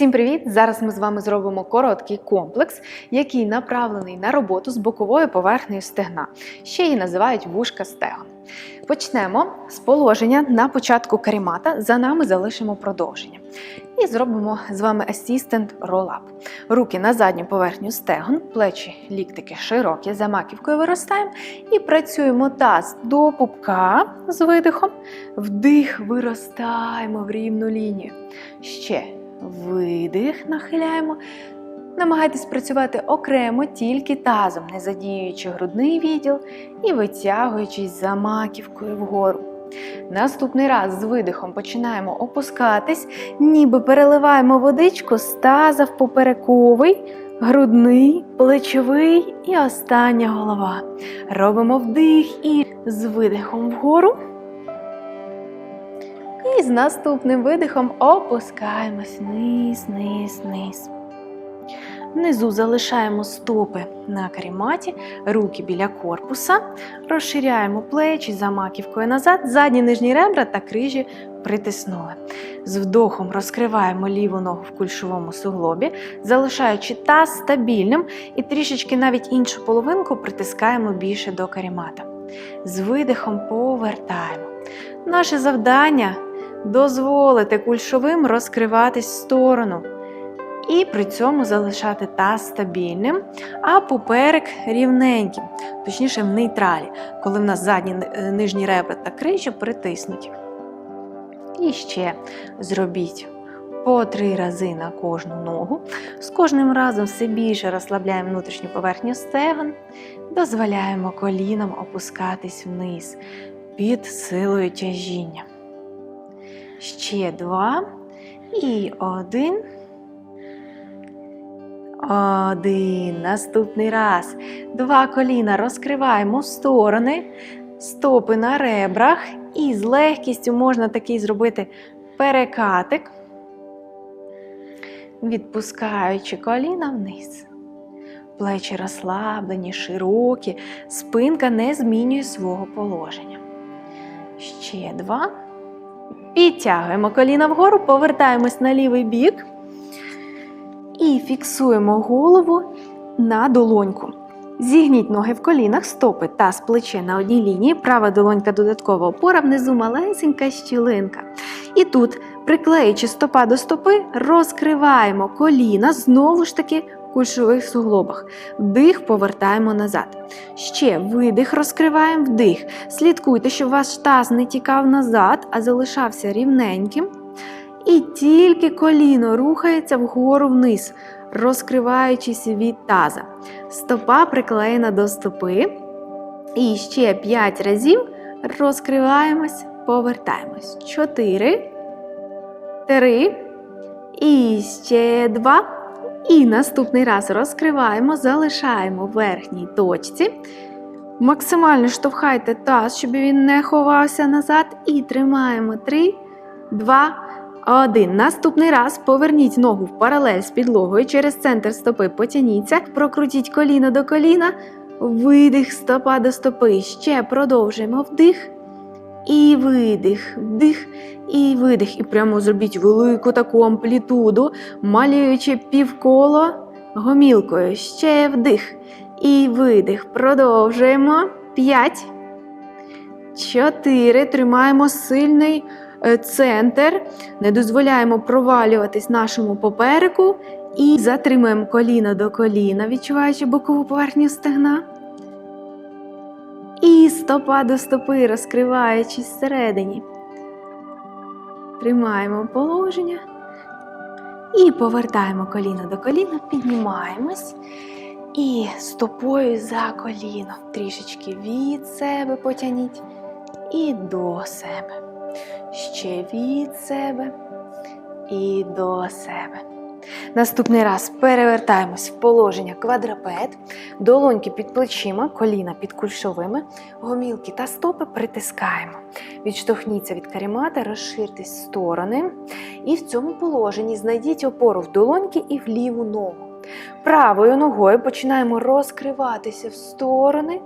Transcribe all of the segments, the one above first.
Всім привіт! Зараз ми з вами зробимо короткий комплекс, який направлений на роботу з боковою поверхнею стегна. Ще її називають вушка стегон. Почнемо з положення на початку карімата. За нами залишимо продовження. І зробимо з вами Assistant Roll-Up. Руки на задню поверхню стегон, плечі, ліктики широкі, за маківкою виростаємо і працюємо таз до пупка з видихом. Вдих, виростаємо в рівну лінію. Ще видих, нахиляємо. Намагайтесь працювати окремо тільки тазом, не задіюючи грудний відділ і витягуючись за маківкою вгору. Наступний раз з видихом починаємо опускатись, ніби переливаємо водичку з таза в поперековий, грудний, плечовий і остання голова. Робимо вдих і з видихом вгору. І з наступним видихом опускаємось вниз. Внизу залишаємо стопи на каріматі, руки біля корпуса, розширяємо плечі за маківкою назад, задні нижні ребра та крижі притиснули. З вдохом розкриваємо ліву ногу в кульшовому суглобі, залишаючи таз стабільним і трішечки навіть іншу половинку притискаємо більше до карімата. З видихом повертаємо. Наше завдання дозволити кульшовим розкриватись в сторону. І при цьому залишати таз стабільним, а поперек рівненьким, точніше в нейтралі, коли в нас задні е, нижні ребра та крижі притиснуті. І ще зробіть по три рази на кожну ногу. З кожним разом все більше розслабляємо внутрішню поверхню стегон, дозволяємо колінам опускатись вниз під силою тяжіння. Ще два. І один. Один. Наступний раз. Два коліна розкриваємо в сторони, стопи на ребрах. І з легкістю можна такий зробити перекатик, відпускаючи коліна вниз. Плечі розслаблені, широкі, спинка не змінює свого положення. Ще два. Підтягуємо коліна вгору, повертаємось на лівий бік і фіксуємо голову на долоньку. Зігніть ноги в колінах, стопи та плече на одній лінії, права долонька додаткова опора, внизу малесенька щілинка. І тут, приклеюючи стопа до стопи, розкриваємо коліна знову ж таки кульшових суглобах. Вдих, повертаємо назад. Ще видих, розкриваємо вдих. Слідкуйте, щоб ваш таз не тікав назад, а залишався рівненьким. І тільки коліно рухається вгору вниз, розкриваючись від таза. Стопа приклеєна до стопи. І ще 5 разів розкриваємось, повертаємось. 4, 3. І ще 2. І наступний раз розкриваємо, залишаємо в верхній точці. Максимально штовхайте таз, щоб він не ховався назад. І тримаємо 3, 2, 1. Наступний раз поверніть ногу в паралель з підлогою через центр стопи потяніться, прокрутіть коліно до коліна, видих, стопа до стопи. Ще продовжуємо вдих. І видих, вдих і видих. І прямо зробіть велику таку амплітуду, малюючи півколо гомілкою. Ще вдих. І видих. Продовжуємо. 5. 4. Тримаємо сильний е, центр. Не дозволяємо провалюватись нашому попереку. І затримуємо коліно до коліна, відчуваючи бокову поверхню стегна. І стопа до стопи, розкриваючись всередині. Тримаємо положення. І повертаємо коліно до коліна, піднімаємось. І стопою за коліно. Трішечки від себе потяніть і до себе. Ще від себе і до себе. Наступний раз перевертаємось в положення квадрапет, долоньки під плечима, коліна під кульшовими, гомілки та стопи притискаємо. Відштовхніться від карімата, розширтесь в сторони. І в цьому положенні знайдіть опору в долоньки і в ліву ногу. Правою ногою починаємо розкриватися в сторони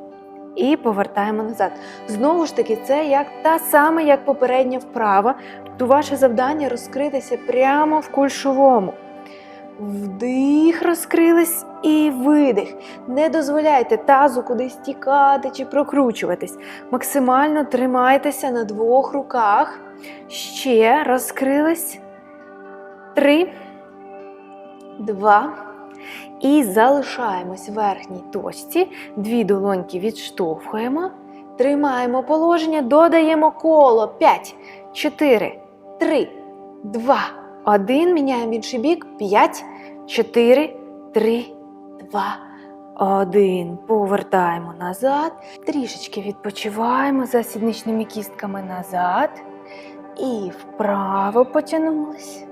і повертаємо назад. Знову ж таки, це як та сама, як попередня вправа. То ваше завдання розкритися прямо в кульшовому. Вдих, розкрились і видих. Не дозволяйте тазу кудись тікати чи прокручуватись. Максимально тримайтеся на двох руках. Ще розкрились. Три, два. І залишаємось в верхній точці. Дві долоньки відштовхуємо. Тримаємо положення, додаємо коло. 5, 4, 3, 2, 1. Міняємо в інший бік. 5, 4, 3, 2, 1. Повертаємо назад. Трішечки відпочиваємо за сідничними кістками назад. І вправо потягнулись.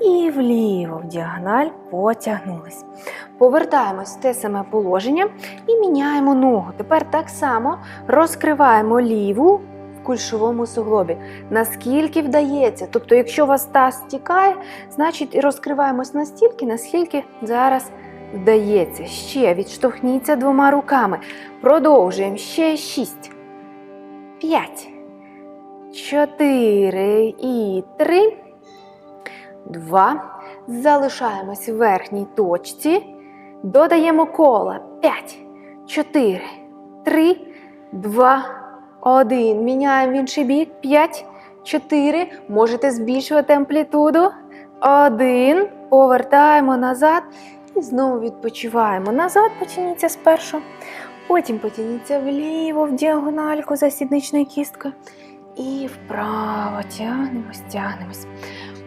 І вліво в діагональ потягнулись. Повертаємось в те саме положення і міняємо ногу. Тепер так само розкриваємо ліву кульшовому суглобі. Наскільки вдається. Тобто, якщо вас таз стікає, значить і розкриваємось настільки, наскільки зараз вдається. Ще відштовхніться двома руками. Продовжуємо. Ще шість. П'ять. Чотири і три. Два. Залишаємось в верхній точці. Додаємо кола. 5, 4, 3, 2, 1. Міняємо в інший бік. 5, 4. Можете збільшувати амплітуду. 1. Повертаємо назад. І знову відпочиваємо. Назад потяніться спершу. Потім потяніться вліво, в діагональку за сідничною кісткою. І вправо тягнемось, тягнемось.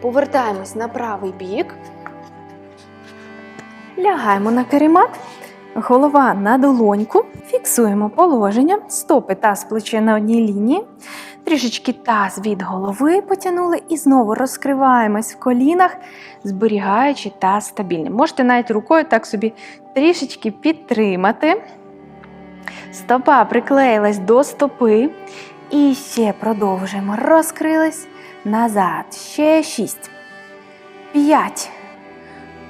Повертаємось на правий бік. Лягаємо на каремат, голова на долоньку, фіксуємо положення, стопи таз плече на одній лінії. Трішечки таз від голови потягнули і знову розкриваємось в колінах, зберігаючи таз стабільним. Можете навіть рукою так собі трішечки підтримати. Стопа приклеїлась до стопи. І ще продовжуємо. Розкрились назад. Ще шість. П'ять.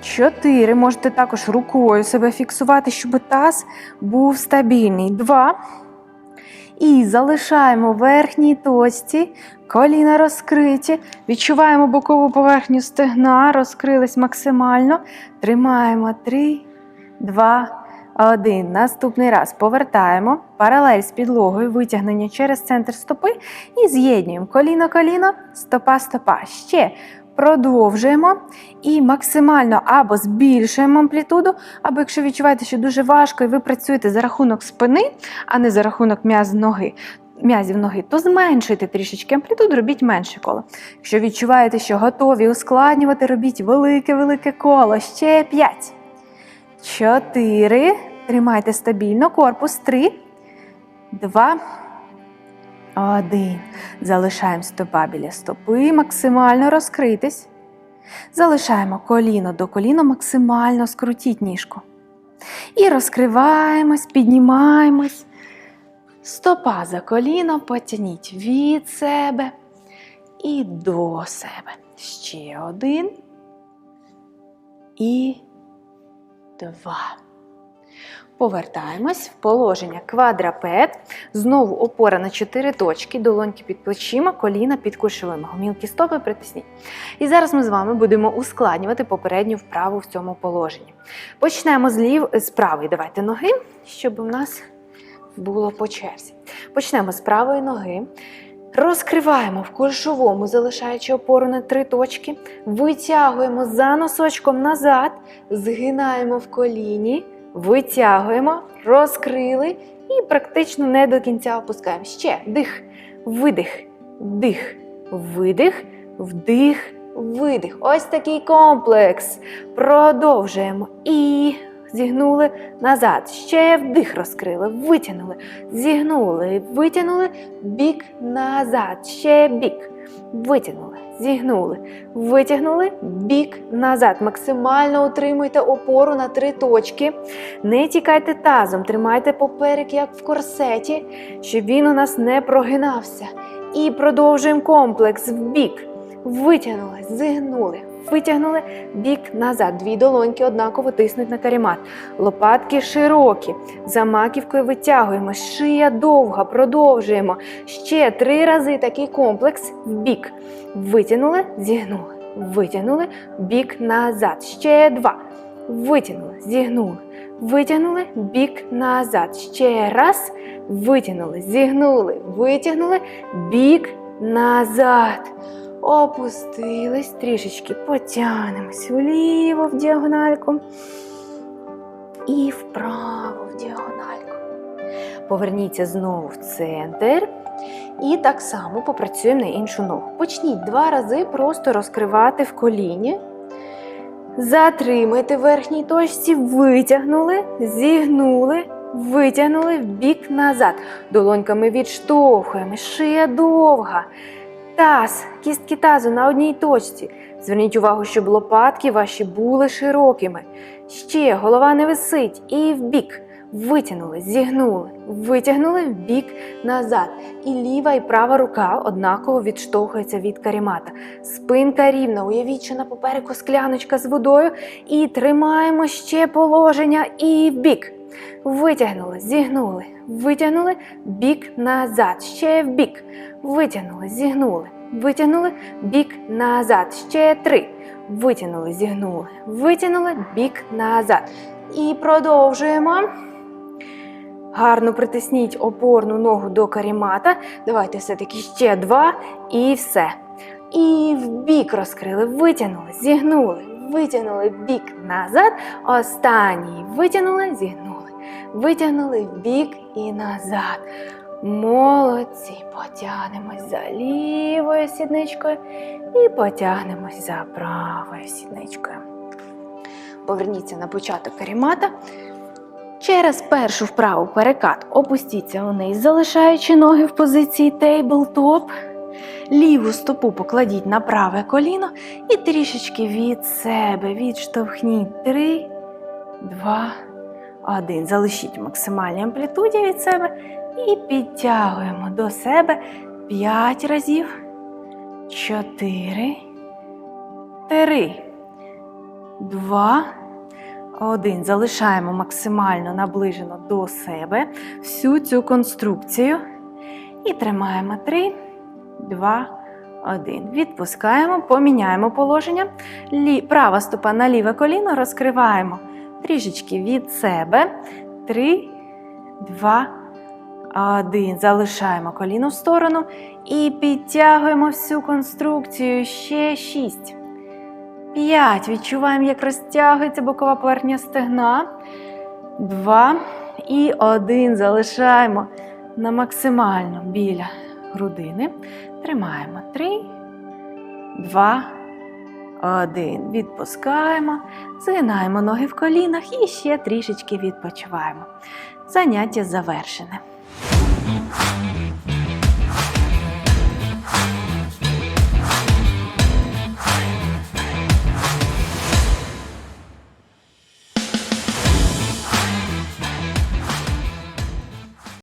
Чотири. Можете також рукою себе фіксувати, щоб таз був стабільний. Два. І залишаємо верхній точці. Коліна розкриті. Відчуваємо бокову поверхню стегна. Розкрились максимально. Тримаємо. Три, два, один. Наступний раз повертаємо. Паралель з підлогою. Витягнення через центр стопи. І з'єднуємо коліно-коліно, стопа-стопа. Ще продовжуємо і максимально або збільшуємо амплітуду, або якщо відчуваєте, що дуже важко, і ви працюєте за рахунок спини, а не за рахунок м'яз ноги. М'язів ноги, то зменшуйте трішечки амплітуду, робіть менше коло. Якщо відчуваєте, що готові ускладнювати, робіть велике-велике коло. Ще 5. 4. Тримайте стабільно. Корпус. 3, 2, один. Залишаємо стопа біля стопи, максимально розкритись. Залишаємо коліно до коліна, максимально скрутіть ніжку. І розкриваємось, піднімаємось. Стопа за коліно, потягніть від себе і до себе. Ще один. І два. Повертаємось в положення квадрапет. Знову опора на 4 точки, долоньки під плечима, коліна під кульшовими. Гомілки стопи притисніть. І зараз ми з вами будемо ускладнювати попередню вправу в цьому положенні. Почнемо з лів з правої. Давайте ноги, щоб у нас було по черзі. Почнемо з правої ноги. Розкриваємо в кульшовому, залишаючи опору на три точки. Витягуємо за носочком назад, згинаємо в коліні. Витягуємо, розкрили і практично не до кінця опускаємо. Ще дих, видих, дих, видих, вдих, видих. Ось такий комплекс. Продовжуємо. І зігнули назад. Ще вдих розкрили, витягнули, зігнули, витягнули, бік назад. Ще бік. Витягнули, зігнули, витягнули, бік назад. Максимально утримуйте опору на три точки. Не тікайте тазом, тримайте поперек, як в корсеті, щоб він у нас не прогинався. І продовжуємо комплекс в бік. Витягнули, зігнули, витягнули, бік назад. Дві долоньки однаково тиснуть на карімат. Лопатки широкі. За маківкою витягуємо. Шия довга, продовжуємо. Ще три рази такий комплекс в бік. Витягнули, зігнули. витягнули, бік назад. Ще два. Витягнули, зігнули, витягнули, бік назад. Ще раз. Витягнули, зігнули, витягнули, бік назад. Опустились, трішечки потягнемось вліво в діагональку і вправо в діагональку. Поверніться знову в центр. І так само попрацюємо на іншу ногу. Почніть два рази просто розкривати в коліні. Затримайте в верхній точці, витягнули, зігнули, витягнули в бік назад. Долоньками відштовхуємо, шия довга. Таз, кістки тазу на одній точці. Зверніть увагу, щоб лопатки ваші були широкими. Ще голова не висить. І в бік. Витягнули, зігнули, витягнули в бік назад. І ліва і права рука однаково відштовхується від карімата. Спинка рівна. Уявіть, що на попереку скляночка з водою. І тримаємо ще положення і в бік. Витягнули, зігнули, витягнули, бік назад, ще в бік. Витягнули, зігнули, витягнули, бік назад. Ще три. Витягнули, зігнули, витягнули, бік назад. І продовжуємо. Гарно притисніть опорну ногу до карімата. Давайте все-таки ще два і все. І в бік розкрили, витягнули, зігнули, витягнули бік назад. Останній витягнули, зігнули, витягнули в бік і назад. Молодці. Потягнемось за лівою сідничкою і потягнемось за правою сідничкою. Поверніться на початок карімата. Через першу вправу перекат опустіться вниз, залишаючи ноги в позиції тейблтоп. Ліву стопу покладіть на праве коліно і трішечки від себе відштовхніть. Три, два, один. Залишіть в максимальній амплітуді від себе і підтягуємо до себе п'ять разів. Чотири, три, два. Один. Залишаємо максимально наближено до себе всю цю конструкцію. І тримаємо 3, 2, 1. Відпускаємо, поміняємо положення. Права стопа на ліве коліно розкриваємо трішечки від себе. 3, 2, 1. Залишаємо коліно в сторону і підтягуємо всю конструкцію. Ще 6. П'ять. Відчуваємо, як розтягується бокова поверхня стегна. Два. І один. Залишаємо на максимально біля грудини. Тримаємо. Три, два, один. Відпускаємо. Згинаємо ноги в колінах і ще трішечки відпочиваємо. Заняття завершене.